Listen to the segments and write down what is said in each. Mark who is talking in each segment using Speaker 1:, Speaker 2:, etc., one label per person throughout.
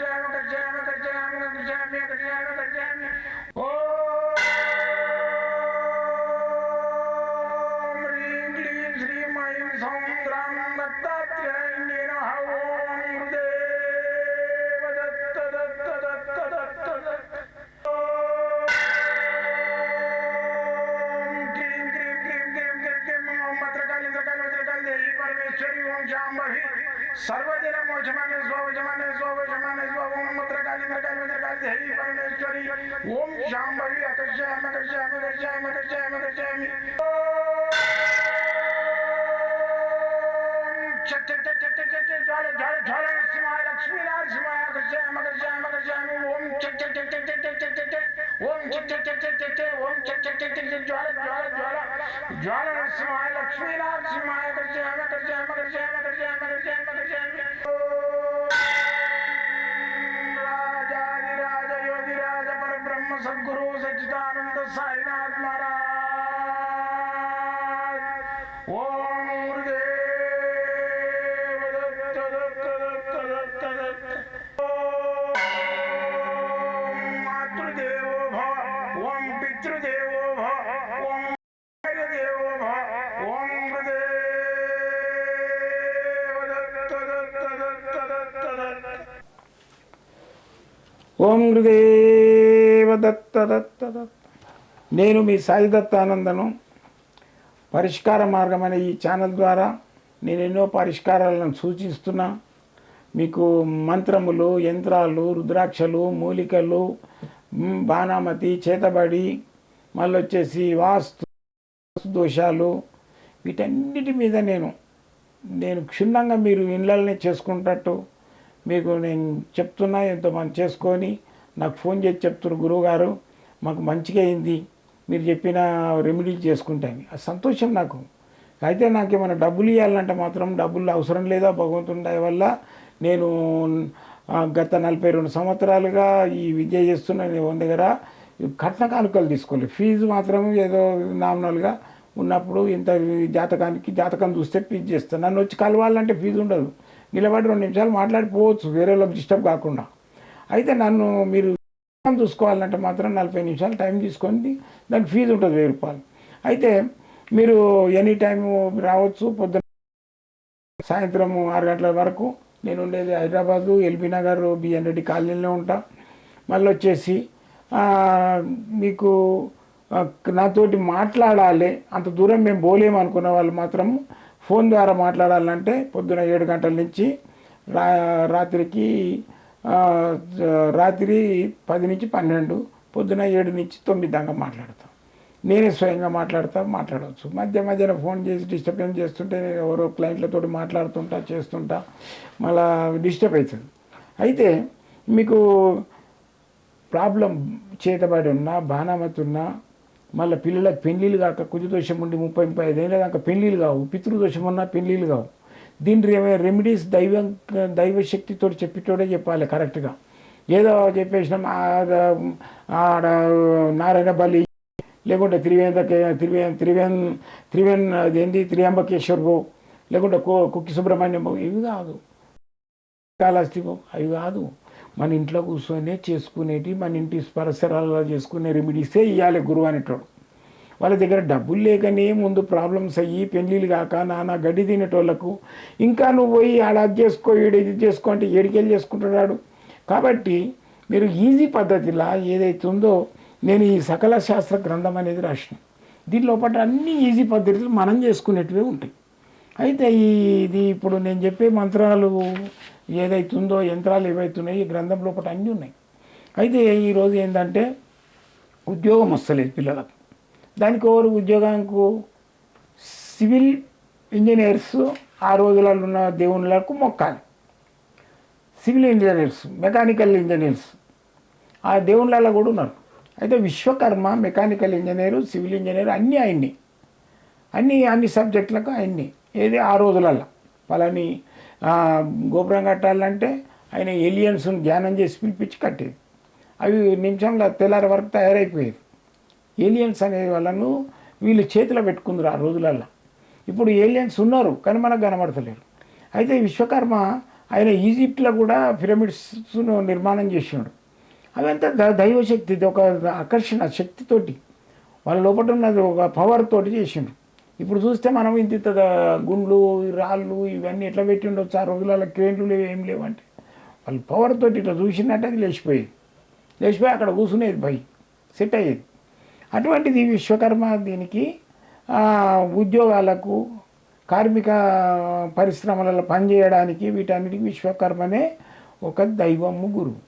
Speaker 1: जाएगा कट
Speaker 2: जाएगा कट जाएगा कट जाएगा कट जाएगा कट सर्वदिन मोचमाने स्व देवी परमेश्वरी ओम शाम्भवी अकर्षयाम अकर्षयाम अकर्षयाम अकर्षयाम अकर्षयामि लक्ष्मी नारसिंहाय अकर्षयाम अकर्षयाम अकर्षयामि ओम ओम ओम ज्वाल ज्वाल ज्वाल ज्वाल नरसिंहाय लक्ष्मी नारसिंहाय अकर्षयाम अकर्षयाम अकर्षयाम अकर्षयाम अकर्षयाम अकर्षयामि सद्गुरु सच्चिदानंद साईनाथ महाराज।
Speaker 1: ఓం గృదేవ దత్త దత్త దత్త. నేను మీ సాయి దత్తానందను. పరిష్కార మార్గం అనే ఈ ఛానల్ ద్వారా నేను ఎన్నో పరిష్కారాలను సూచిస్తున్నా. మీకు మంత్రములు యంత్రాలు రుద్రాక్షలు మూలికలు బాణామతి చేతబడి మళ్ళీ వచ్చేసి వాస్తు దోషాలు వీటన్నిటి మీద నేను నేను క్షుణ్ణంగా మీరు ఇళ్ళనే చేసుకుంటట్టు మీకు నేను చెప్తున్నా ఎంతోమంది చేసుకొని నాకు ఫోన్ చేసి చెప్తున్నారు గురువుగారు మాకు మంచిగా అయింది మీరు చెప్పిన రెమెడీలు చేసుకుంటాను ఆ సంతోషం నాకు. అయితే నాకు ఏమైనా డబ్బులు ఇవ్వాలంటే మాత్రం డబ్బులు అవసరం లేదా? భగవంతుని దయ వల్ల నేను గత నలభై రెండు సంవత్సరాలుగా ఈ విద్య చేస్తున్న నేను దగ్గర? కట్న కానుకలు తీసుకోలేదు ఫీజు మాత్రం ఏదో నామినల్గా ఉన్నప్పుడు ఇంత జాతకానికి జాతకం చూస్తే ఫీజు చేస్తాను నన్ను వచ్చి కలవాలంటే ఫీజు ఉండదు. నిలబడి రెండు నిమిషాలు మాట్లాడిపోవచ్చు వేరే వాళ్ళకి డిస్టర్బ్ కాకుండా. అయితే నన్ను మీరు చూసుకోవాలంటే మాత్రం నలభై నిమిషాలు టైం తీసుకొని దానికి ఫీజు ఉంటుంది వెయ్యి రూపాయలు. అయితే మీరు ఎనీ టైం రావచ్చు పొద్దున సాయంత్రం ఆరు గంటల వరకు. నేను ఉండేది హైదరాబాదు ఎల్బీ నగర్ బిఎన్ రెడ్డి కాలనీలో ఉంటా. మళ్ళీ వచ్చేసి మీకు నాతోటి మాట్లాడాలి అంత దూరం మేము పోలేము అనుకున్న వాళ్ళు మాత్రం ఫోన్ ద్వారా మాట్లాడాలంటే పొద్దున ఏడు గంటల నుంచి రా రాత్రికి రాత్రి పది నుంచి పన్నెండు పొద్దున ఏడు నుంచి తొమ్మిది దాకా మాట్లాడతాం. నేనే స్వయంగా మాట్లాడతా మాట్లాడవచ్చు. మధ్య మధ్యన ఫోన్ చేసి డిస్టర్బెన్స్ చేస్తుంటే నేను ఎవరో క్లయింట్లతో మాట్లాడుతుంటా చేస్తుంటా మళ్ళా డిస్టర్బ్ అవుతుంది అయితే మీకు ప్రాబ్లం చేతబడి ఉన్నా బాణామతి ఉన్నా మళ్ళీ పిల్లలకు పెళ్ళిళ్ళు కాక కుజదోషం ఉండి ముప్పై ముప్పై ఐదేళ్ళ దాకా పెళ్ళిళ్ళు కావు. పితృదోషం ఉన్నా పెళ్ళిళ్ళు కావు. దీని రెమెడీస్ దైవం దైవశక్తితో చెప్పేటోడే చెప్పాలి కరెక్ట్గా. ఏదో చెప్పేసినాం ఆడ నారాయణ బలి లేకుంటే త్రివేంద్ర త్రివేం త్రివేన్ త్రివేన్ అదేంటి త్రియాంబకేశ్వర్ గో లేకుంటే కుక్కి సుబ్రహ్మణ్యం ఇవి కాదు. కాళహస్తిగో అవి కాదు. మన ఇంట్లో కూర్చొని చేసుకునేటి మన ఇంటి పరిసరాలలో చేసుకునే రెమెడీసే ఇవ్వాలి గురువు అనేటోడు. వాళ్ళ దగ్గర డబ్బులు లేకనే ముందు ప్రాబ్లమ్స్ అయ్యి పెళ్ళిళ్ళు కాక నానా గడ్డి తినేటోళ్ళకు ఇంకా నువ్వు పోయి ఆడ అది చేసుకో ఈడు ఇది చేసుకో అంటే ఏడికెళ్ళి చేసుకుంటున్నాడు. కాబట్టి మీరు ఈజీ పద్ధతిలా ఏదైతే ఉందో నేను ఈ సకల శాస్త్ర గ్రంథం అనేది రాసిన. దీనిలో పాటు అన్ని ఈజీ పద్ధతులు మనం చేసుకునేటివే ఉంటాయి. అయితే ఇది ఇప్పుడు నేను చెప్పే మంత్రాలు ఏదైతే ఉందో యంత్రాలు ఏవైతున్నాయి ఈ గ్రంథం లోపల అన్నీ ఉన్నాయి. అయితే ఈరోజు ఏంటంటే ఉద్యోగం వస్తలేదు పిల్లలకు. దానికి ఎవరు ఉద్యోగానికి? సివిల్ ఇంజనీర్స్ ఆ రోజులలో ఉన్న దేవుళ్ళకు మొక్కాలి. సివిల్ ఇంజనీర్స్ మెకానికల్ ఇంజనీర్స్ ఆ దేవుళ్ళలో కూడా ఉన్నారు. అయితే Vishwakarma mechanical engineer civil engineer అన్నీ ఆయన్ని. అన్ని అన్ని సబ్జెక్టులకు అన్ని ఏది ఆ రోజులలో? పలాని గోపురం కట్టాలంటే ఆయన ఏలియన్స్ని ధ్యానం చేసి పిలిపించి కట్టేది. అవి నిమిషంలో తెల్లారి వరకు తయారైపోయేది ఏలియన్స్ అనే వాళ్ళను వీళ్ళు చేతిలో పెట్టుకుందరు ఆ రోజులల్లో. ఇప్పుడు ఏలియన్స్ ఉన్నారు కానీ మనకు కనబడతలేరు. అయితే విశ్వకర్మ ఆయన ఈజిప్ట్లో కూడా పిరమిడ్స్ను నిర్మాణం చేసిండు. అవంతా ద- దైవశక్తి ఇది ఒక ఆకర్షణ శక్తితోటి. వాళ్ళ లోపల ఉన్నది ఒక పవర్ తోటి చేసిండు. ఇప్పుడు చూస్తే మనం ఇంత ఇంత గుండ్లు రాళ్ళు ఇవన్నీ ఎట్లా పెట్టి ఉండొచ్చు? ఆ రోజులలో క్రేన్లు లేవు ఏం లేవంటే వాళ్ళు పవర్ తోటి ఇట్లా చూసినట్టు అది లేచిపోయేది. లేచిపోయి అక్కడ కూర్చునేది పై సెట్ అయ్యేది. అటువంటిది విశ్వకర్మ దీనికి ఉద్యోగాలకు కార్మిక పరిశ్రమలలో పనిచేయడానికి వీటన్నిటికి విశ్వకర్మనే ఒక దైవము గురువు.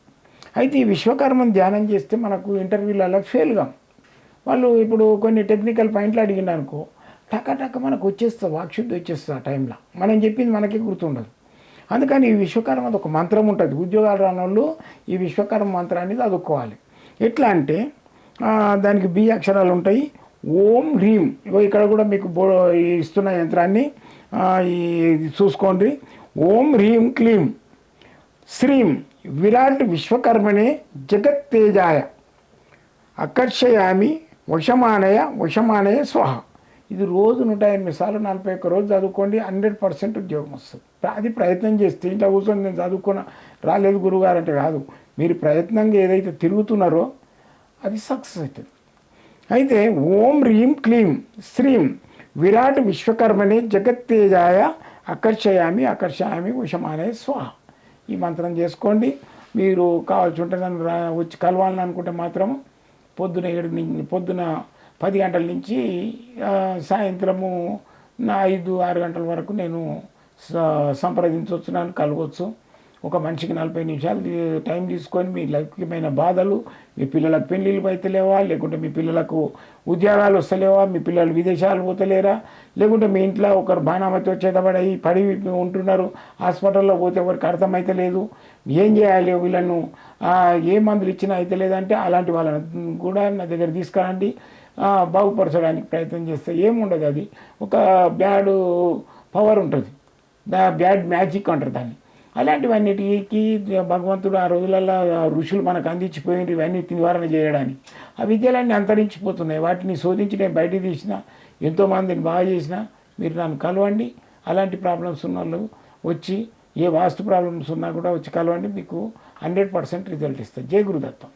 Speaker 1: అయితే ఈ విశ్వకర్మను ధ్యానం చేస్తే మనకు ఇంటర్వ్యూలలో ఫెయిల్గా వాళ్ళు ఇప్పుడు కొన్ని టెక్నికల్ పాయింట్లు అడిగినానుకో అనుకో టక టక మనకు వచ్చేస్తుంది వాక్శుద్ధి వచ్చేస్తుంది ఆ టైంలో. మనం చెప్పింది మనకే గుర్తుండదు. అందుకని ఈ విశ్వకర్మది ఒక మంత్రం ఉంటుంది. ఉద్యోగాలు రాని వాళ్ళు ఈ విశ్వకర్మ మంత్రాన్ని చదువుకోవాలి ఎట్లా అంటే దానికి బి అక్షరాలు ఉంటాయి. ఓం హ్రీం. ఇగో ఇక్కడ కూడా మీకు బో ఇస్తున్న యంత్రాన్ని ఈ చూసుకోండి. ఓం హ్రీం క్లీం. శ్రీం విరాట్ విశ్వకర్మనే జగత్తేజాయ అకర్షయామి వశమానయ వశమానయ స్వహ. ఇది రోజు నూట ఎనిమిది సార్లు నలభై ఒక్క రోజు చదువుకోండి హండ్రెడ్ పర్సెంట్ ఉద్యోగం వస్తుంది. అది ప్రయత్నం చేస్తే ఇంట్లో కూర్చొని నేను చదువుకున్న రాలేదు గురువుగారు అంటే కాదు. మీరు ప్రయత్నంగా ఏదైతే తిరుగుతున్నారో అది సక్సెస్ అవుతుంది. అయితే ఓం హ్రీం క్లీం శ్రీం విరాట్ విశ్వకర్మణి జగత్తేజాయ అకర్షయామి అకర్షయామి ఉషమానే స్వాహ. ఈ మంత్రం చేసుకోండి. మీరు కావాల్సి ఉంటే నన్ను వచ్చి కలవాలని అనుకుంటే మాత్రం పొద్దున ఏడు పొద్దున పది గంటల నుంచి సాయంత్రము నా ఐదు ఆరు గంటల వరకు నేను స- సంప్రదించవచ్చు కలవచ్చు ఒక మనిషికి నలభై నిమిషాలు టైం తీసుకొని మీ లౌకికమైన బాధలు మీ పిల్లలకు పెళ్ళిళ్ళు అయితలేవా లేకుంటే మీ పిల్లలకు ఉద్యోగాలు వస్తలేవా? మీ పిల్లలు విదేశాలు పోతలేరా? లేకుంటే మీ ఇంట్లో ఒకరు బాణామతి వచ్చేటబడి పడి ఉంటున్నారు హాస్పిటల్లో పోతే ఎవరికి అర్థమైతలేదు. ఏం చేయాలి వీళ్ళను? ఏ మందులు ఇచ్చినా అయితే లేదంటే అలాంటి వాళ్ళని కూడా నా దగ్గర తీసుకురండి. బాగుపరచడానికి ప్రయత్నం చేస్తే ఏముండదు అది. ఒక బ్యాడ్ పవర్ ఉంటుంది. బ్యాడ్ మ్యాజిక్ అంటారు దాన్ని. అలాంటివన్నిటికి భగవంతుడు ఆ రోజులలో ఋషులు మనకు అందించిపోయింది ఇవన్నీ నివారణ చేయడానికి ఆ విద్యలన్నీ అంతరించిపోతున్నాయి. వాటిని శోధించి నేను బయటికి తీసిన ఎంతోమందిని బాగా చేసిన మీరు నన్ను కలవండి. అలాంటి ప్రాబ్లమ్స్ ఉన్న వాళ్ళు వచ్చి ఏ వాస్తు ప్రాబ్లమ్స్ ఉన్నా కూడా వచ్చి కలవండి. మీకు హండ్రెడ్ పర్సెంట్ రిజల్ట్ ఇస్తుంది జయ గురుదత్తం.